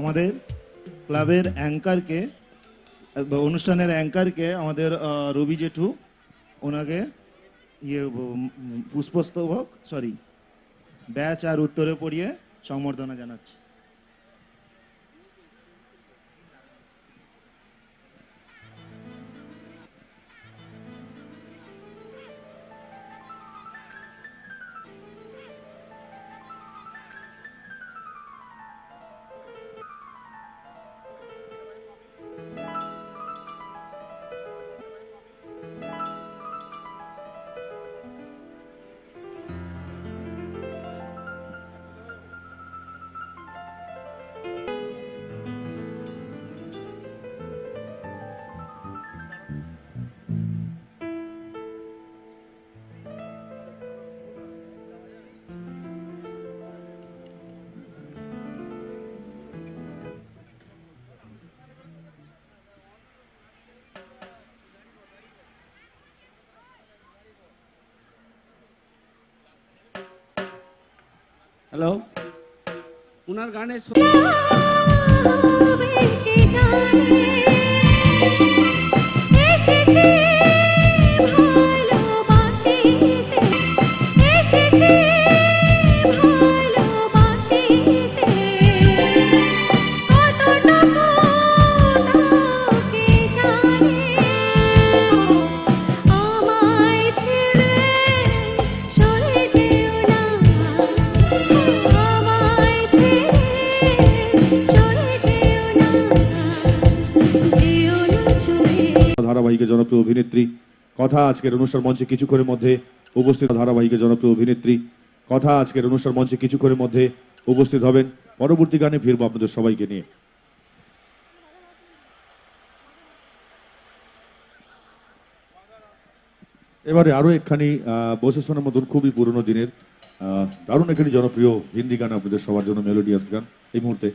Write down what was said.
আমাদের ক্লাবের অ্যাঙ্কারকে অনুষ্ঠানের অ্যাঙ্কারকে আমাদের রবি জেঠু ওনাকে ইয়ে পুষ্পস্তবক সরি ব্যাচ আর উত্তরে পড়িয়ে সম্বর্ধনা জানাচ্ছি। হ্যালো ওনার গানে ধারাবাহিকের জনপ্রিয় অভিনেত্রী, কথা আজকের অনুষ্ঠান মঞ্চে কিছুক্ষণের মধ্যে উপস্থিত ধারাবাহিকের জনপ্রিয় অভিনেত্রী, কথা আজকের অনুষ্ঠান মঞ্চে কিছুক্ষণের মধ্যে উপস্থিত হবেন। পরবর্তী গানে ফিরবো আপনাদের সবাইকে নিয়ে। এবারে আরও একখানি বসেশনের মতন খুবই পুরনো দিনের দারুণ একখানি জনপ্রিয় হিন্দি গান আপনাদের সবার জন্য মেলোডিয়াস গান। এই মুহূর্তে